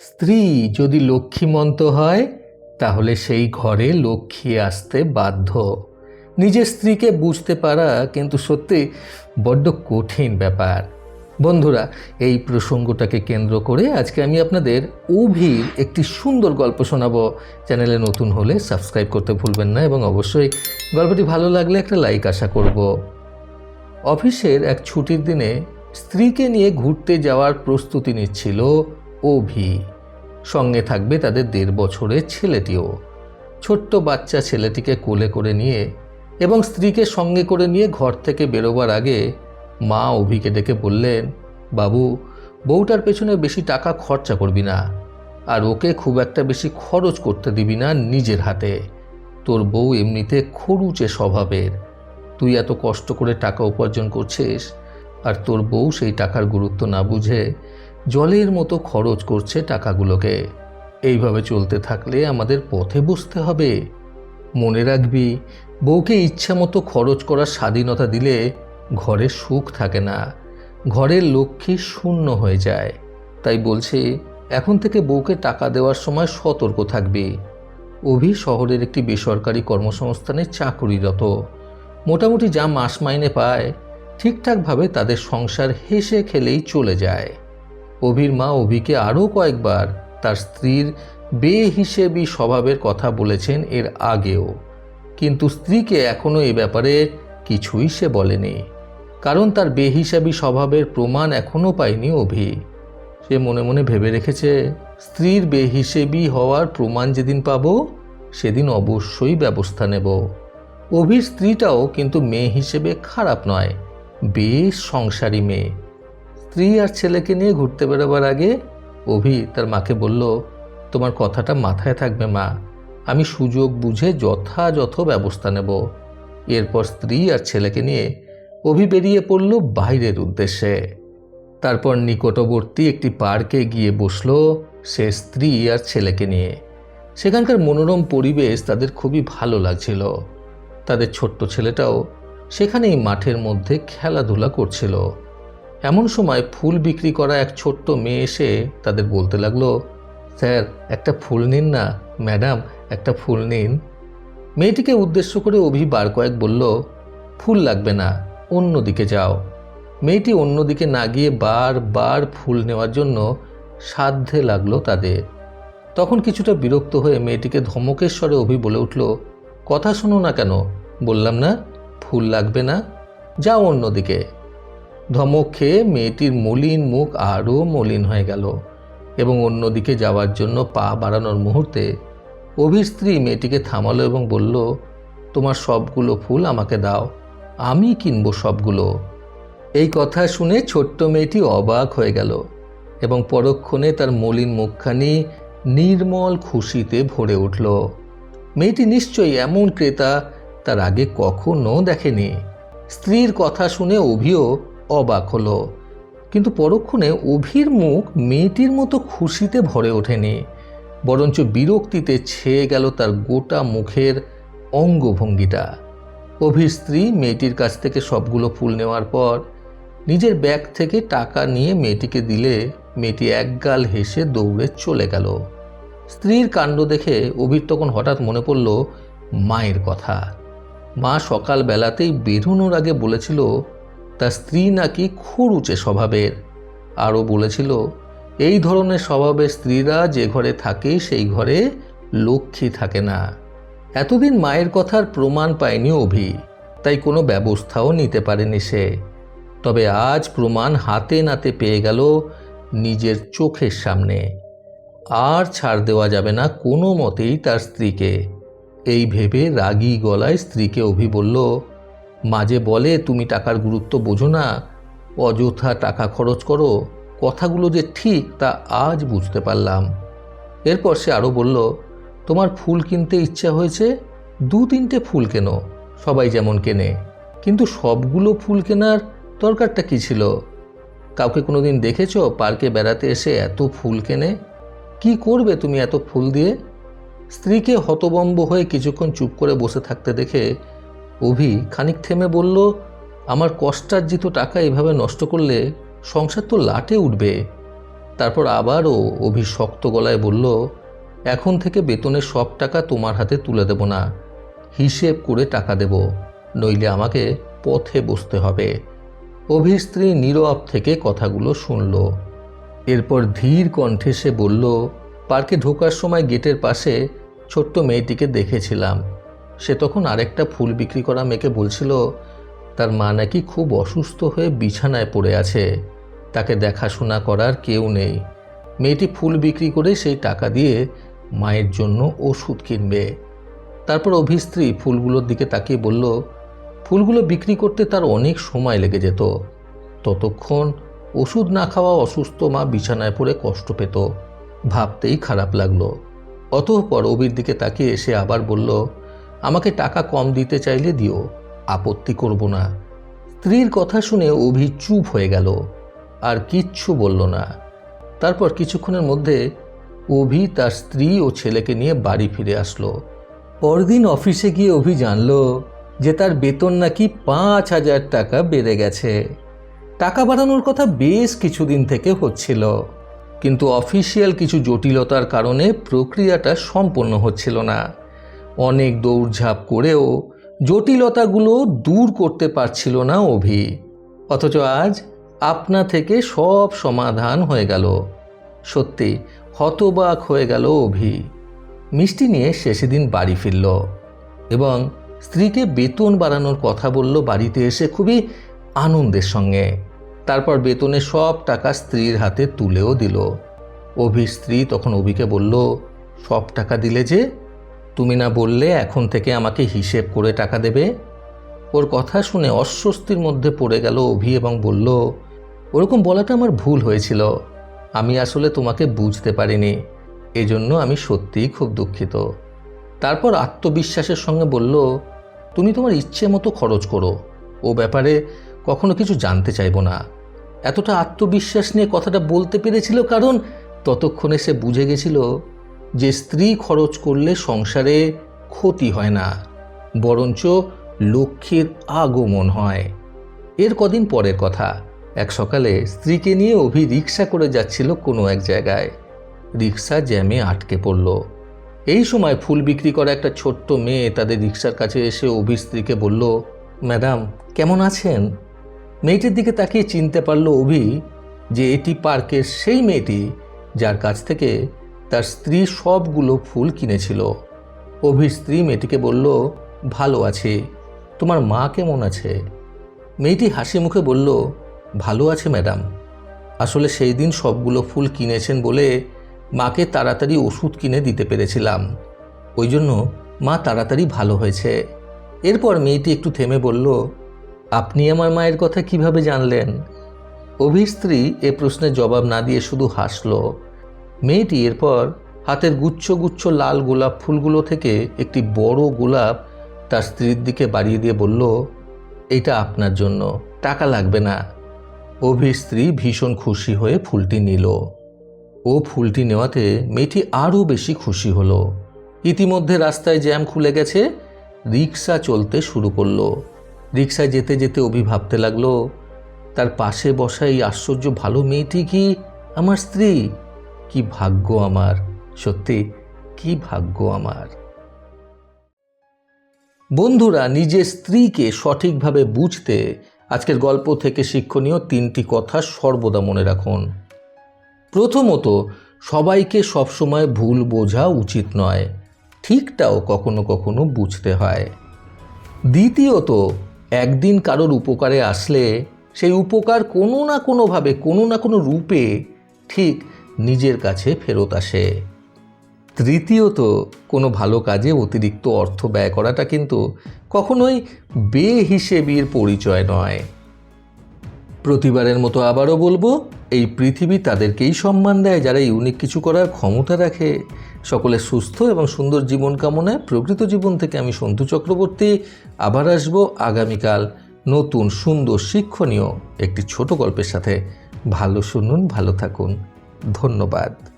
স্ত্রী যদি লক্ষ্মীমন্ত হয়, তাহলে সেই ঘরে লক্ষ্মী আসতে বাধ্য। নিজের স্ত্রীকে বুঝতে পারা কিন্তু সত্যি বড্ড কঠিন ব্যাপার। বন্ধুরা, এই প্রসঙ্গটাকে কেন্দ্র করে আজকে আমি আপনাদের অভির একটি সুন্দর গল্প শোনাবো। চ্যানেলে নতুন হলে সাবস্ক্রাইব করতে ভুলবেন না এবং অবশ্যই গল্পটি ভালো লাগলে একটা লাইক আশা করব। অফিসের এক ছুটির দিনে স্ত্রীকে নিয়ে ঘুরতে যাওয়ার প্রস্তুতি নিচ্ছিল অভি। সঙ্গে থাকবে তাদের দেড় বছরের ছেলেটিও। ছোট্ট বাচ্চা ছেলেটিকে কোলে করে নিয়ে এবং স্ত্রীকে সঙ্গে করে নিয়ে ঘর থেকে বেরোবার আগে মা অভিকে ডেকে বললেন, বাবু, বউটার পেছনে বেশি টাকা খরচা করবি না আর ওকে খুব একটা বেশি খরচ করতে দিবি না নিজের হাতে। তোর বউ এমনিতে খরুচে স্বভাবের। তুই এত কষ্ট করে টাকা উপার্জন করছিস আর তোর বউ সেই টাকার গুরুত্ব না বুঝে জলের মতো খরচ করছে টাকাগুলোকে। এইভাবে চলতে থাকলে আমাদের পথে বসতে হবে। মনে রাখবি, বউকে ইচ্ছা মতো খরচ করার স্বাধীনতা দিলে ঘরে সুখ থাকে না। ঘরের লক্ষ্মী শূন্য হয়ে যায়। তাই বলছি, এখন থেকে বউকে টাকা দেওয়ার সময় সতর্ক থাকবি। অভি শহরের একটি বেসরকারি কর্মসংস্থানে চাকুরিরত। মোটামুটি যা মাস মাইনে পায়, ঠিকঠাকভাবে তাদের সংসার হেসে খেলেই চলে যায়। অভির মা অভিকে আরও কয়েকবার তার স্ত্রীর বেহিসেবি স্বভাবের কথা বলেছেন এর আগেও। কিন্তু স্ত্রীকে এখনও এ ব্যাপারে কিছুই সে বলেনি। কারণ তার বেহিসাবি স্বভাবের প্রমাণ এখনও পায়নি অভি। সে মনে মনে ভেবে রেখেছে, স্ত্রীর বেহিসেবি হওয়ার প্রমাণ যেদিন পাব, সেদিন অবশ্যই ব্যবস্থা নেব। অভির স্ত্রীটাও কিন্তু মেয়ে হিসেবে খারাপ নয়, বেশ সংসারী মেয়ে। স্ত্রী আর ছেলেকে নিয়ে ঘুরতে বেরোবার আগে অভি তার মাকে বলল, তোমার কথাটা মাথায় থাকবে, মা। আমি সুযোগ বুঝে যথাযথ ব্যবস্থা নেব। এরপর স্ত্রী আর ছেলেকে নিয়ে অভি বেরিয়ে পড়ল বাইরের উদ্দেশ্যে। তারপর নিকটবর্তী একটি পার্কে গিয়ে বসল সে স্ত্রী আর ছেলেকে নিয়ে। সেখানকার মনোরম পরিবেশ তাদের খুবই ভালো লাগছিল। তাদের ছোট্ট ছেলেটাও সেখানেই মাঠের মধ্যে খেলাধুলা করছিল। এমন সময় ফুল বিক্রি করা এক ছোট্ট মেয়ে এসে তাদের বলতে লাগল, স্যার, একটা ফুল নিন না, ম্যাডাম, একটা ফুল নিন। মেয়েটিকে উদ্দেশ্য করে অভি বার কয়েক বলল, ফুল লাগবে না, অন্যদিকে যাও। মেয়েটি অন্যদিকে না গিয়ে বার বার ফুল নেওয়ার জন্য সাধ্যে লাগল তাদের। তখন কিছুটা বিরক্ত হয়ে মেয়েটিকে ধমকের স্বরে অভি বলে উঠল, কথা শোনো না কেন, বললাম না, ফুল লাগবে না, যাও অন্যদিকে। ধমক খেয়ে মেয়েটির মলিন মুখ আরও মলিন হয়ে গেল এবং অন্যদিকে যাওয়ার জন্য পা বাড়ানোর মুহূর্তে অভির স্ত্রী মেয়েটিকে থামালো এবং বলল, তোমার সবগুলো ফুল আমাকে দাও, আমি কিনব সবগুলো। এই কথা শুনে ছোট্ট মেয়েটি অবাক হয়ে গেল এবং পরক্ষণে তার মলিন মুখখানি নির্মল খুশিতে ভরে উঠল। মেয়েটি নিশ্চয়ই এমন ক্রেতা তার আগে কখনো দেখেনি। স্ত্রীর কথা শুনে অভিও অবাক হলো। কিন্তু পরক্ষণে অভির মুখ মেয়েটির মতো খুশিতে ভরে ওঠেনি। বরঞ্চ বিরক্তিতে ছেয়ে গেল তার গোটা মুখের অঙ্গভঙ্গিটা। অভির স্ত্রী মেয়েটির কাছ থেকে সবগুলো ফুল নেওয়ার পর নিজের ব্যাগ থেকে টাকা নিয়ে মেয়েটিকে দিলে মেয়েটি একগাল হেসে দৌড়ে চলে গেল। স্ত্রীর কাণ্ড দেখে অভির তখন হঠাৎ মনে পড়ল, মায়ের কথা। মা সকাল বেলাতেই বেরোনোর আগে বলেছিল তার স্ত্রী নাকি খুরুচে স্বভাবের। আরও বলেছিল, এই ধরনের স্বভাবের স্ত্রীরা যে ঘরে থাকে, সেই ঘরে লক্ষ্মী থাকে না। এতদিন মায়ের কথার প্রমাণ পায়নি অভি, তাই কোনো ব্যবস্থাও নিতে পারেনি সে। তবে আজ প্রমাণ হাতে নাতে পেয়ে গেল নিজের চোখের সামনে। আর ছাড় দেওয়া যাবে না কোনো মতেই তার স্ত্রীকে। এই ভেবে রাগী গলায় স্ত্রীকে অভি বলল মাঝে বলে, তুমি টাকার গুরুত্ব বোঝো না, অযথা টাকা খরচ করো, কথাগুলো যে ঠিক তা আজ বুঝতে পারলাম। এরপর সে আরও বলল, তোমার ফুল কিনতে ইচ্ছা হয়েছে? দু তিনটে ফুল কেন, সবাই যেমন কেনে। কিন্তু সবগুলো ফুল কেনার দরকারটা কী ছিল? কাউকে কোনো দিন দেখেছ পার্কে বেড়াতে এসে এত ফুল কেনে? কি করবে তুমি এত ফুল দিয়ে? স্ত্রীকে হতবম্ব হয়ে কিছুক্ষণ চুপ করে বসে থাকতে দেখে অভি খানিক থেমে বলল, আমার কষ্টার্জিত টাকা এভাবে নষ্ট করলে সংসার তো লাটে উঠবে। তারপর আবারও অভি শক্ত গলায় বলল, এখন থেকে বেতনের সব টাকা তোমার হাতে তুলে দেব না, হিসেব করে টাকা দেব, নইলে আমাকে পথে বসতে হবে। অভির স্ত্রী নীরব থেকে কথাগুলো শুনল। এরপর ধীর কণ্ঠে সে বলল, পার্কে ঢোকার সময় গেটের পাশে ছোট্ট মেয়েটিকে দেখেছিলাম। সে তখন আরেকটা ফুল বিক্রি করা মেয়েকে বলছিল, তার মা নাকি খুব অসুস্থ হয়ে বিছানায় পড়ে আছে, তাকে দেখাশোনা করার কেউ নেই। মেয়েটি ফুল বিক্রি করে সেই টাকা দিয়ে মায়ের জন্য ওষুধ কিনবে। তারপর অভিস্ত্রী ফুলগুলোর দিকে তাকিয়ে বলল, ফুলগুলো বিক্রি করতে তার অনেক সময় লেগে যেত। ততক্ষণ ওষুধ না খাওয়া অসুস্থ মা বিছানায় পড়ে কষ্ট পেত। ভাবতেই খারাপ লাগল। অতঃপর অভির দিকে তাকিয়ে এসে আবার বলল আমাকে টাকা কম দিতে চাইলে দিও, আপত্তি করব না। স্ত্রীর কথা শুনে অভি চুপ হয়ে গেল, আর কিচ্ছু বলল না। তারপর কিছুক্ষণের মধ্যে অভি তার স্ত্রী ও ছেলেকে নিয়ে বাড়ি ফিরে আসলো। পরদিন অফিসে গিয়ে অভি জানল যে তার বেতন নাকি পাঁচ হাজার টাকা বেড়ে গেছে। টাকা বাড়ানোর কথা বেশ কিছুদিন থেকে হচ্ছিল, কিন্তু অফিসিয়াল কিছু জটিলতার কারণে প্রক্রিয়াটা সম্পন্ন হচ্ছিল না। অনেক দৌড়ঝাঁপ করেও জটিলতাগুলো দূর করতে পারছিল না অভি। অথচ আজ আপনা থেকে সব সমাধান হয়ে গেল। সত্যি হতবাক হয়ে গেল অভি। মিষ্টি নিয়ে শেষে দিন বাড়ি ফিরল এবং স্ত্রীকে বেতন বাড়ানোর কথা বলল বাড়িতে এসে খুবই আনন্দের সঙ্গে। তারপর বেতনের সব টাকা স্ত্রীর হাতে তুলেও দিল। অভির স্ত্রী তখন অভিকে বলল, সব টাকা দিলে যে তুমি না বললে এখন থেকে আমাকে হিসেব করে টাকা দেবে? ওর কথা শুনে অস্বস্তির মধ্যে পড়ে গেল অভি এবং বলল, ওরকম বলাটা আমার ভুল হয়েছিল। আমি আসলে তোমাকে বুঝতে পারিনি। এজন্য আমি সত্যিই খুব দুঃখিত। তারপর আত্মবিশ্বাসের সঙ্গে বলল, তুমি তোমার ইচ্ছে মতো খরচ করো। ও ব্যাপারে কখনো কিছু জানতে চাইব না। এতটা আত্মবিশ্বাস নিয়ে কথাটা বলতে পেরেছিল কারণ ততক্ষণে সে বুঝে গেছিল যে স্ত্রী খরচ করলে সংসারে ক্ষতি হয় না, বরঞ্চ লক্ষ্মীর আগমন হয়। এর কদিন পরের কথা। এক সকালে স্ত্রীকে নিয়ে অভি রিক্সা করে যাচ্ছিল কোনো এক জায়গায়। রিক্সা জ্যামে আটকে পড়ল। এই সময় ফুল বিক্রি করা একটা ছোট্ট মেয়ে তাদের রিক্সার কাছে এসে অভির স্ত্রীকে বলল, ম্যাডাম, কেমন আছেন? মেয়েটির দিকে তাকিয়ে চিনতে পারল অভি যে এটি পার্কের সেই মেয়েটি যার কাছ থেকে তার স্ত্রী সবগুলো ফুল কিনেছিল। অভির স্ত্রী মেয়েটিকে বলল, ভালো আছে। তোমার মা কেমন আছে? মেয়েটি হাসি মুখে বলল, ভালো আছে, ম্যাডাম। আসলে সেই দিন সবগুলো ফুল কিনেছেন বলে মাকে তাড়াতাড়ি ওষুধ কিনে দিতে পেরেছিলাম। ওই জন্য মা তাড়াতাড়ি ভালো হয়েছে। এরপর মেয়েটি একটু থেমে বলল, আপনি আমার মায়ের কথা কীভাবে জানলেন? অভির স্ত্রী এ প্রশ্নের জবাব না দিয়ে শুধু হাসল। মেয়েটি এরপর হাতের গুচ্ছ গুচ্ছ লাল গোলাপ ফুলগুলো থেকে একটি বড় গোলাপ তার স্ত্রীর দিকে বাড়িয়ে দিয়ে বলল, এটা আপনার জন্য, টাকা লাগবে না। অভির স্ত্রী ভীষণ খুশি হয়ে ফুলটি নিল। ও ফুলটি নেওয়াতে মেয়েটি আরও বেশি খুশি হলো। ইতিমধ্যে রাস্তায় জ্যাম খুলে গেছে রিক্সা চলতে শুরু করল। রিক্সায় যেতে যেতে অভি ভাবতে লাগল, তার পাশে বসা এই আশ্চর্য ভালো মেয়েটি কি আমার স্ত্রী? কি ভাগ্য আমার? সত্যি, কি ভাগ্য আমার? বন্ধুরা, নিজের স্ত্রীকে সঠিকভাবে বুঝতে আজকের গল্প থেকে শিক্ষণীয় তিনটি কথা সর্বদা মনে রাখুন। প্রথমত, সবাইকে সবসময় ভুল বোঝা উচিত নয়, ঠিকটাও কখনো কখনো বুঝতে হয়। দ্বিতীয়ত, একদিন কারোর উপকারে আসলে সেই উপকার কোনো না কোনোভাবে, কোনো না কোনো রূপে ঠিক নিজের কাছে ফেরত আসে। তৃতীয়ত, কোনো ভালো কাজে অতিরিক্ত অর্থ ব্যয় করাটা কিন্তু কখনোই বেহিসেবির পরিচয় নয়। প্রতিবারের মতো আবারও বলব, এই পৃথিবী তাদেরকেই সম্মান দেয় যারা ইউনিক কিছু করার ক্ষমতা রাখে। সকলে সুস্থ এবং সুন্দর জীবন কামনায় প্রকৃত জীবন থেকে আমি সন্তু চক্রবর্তী। আবার আসব আগামীকাল নতুন সুন্দর শিক্ষণীয় একটি ছোট গল্পের সাথে। ভালো শুনুন, ভালো থাকুন। ধন্যবাদ।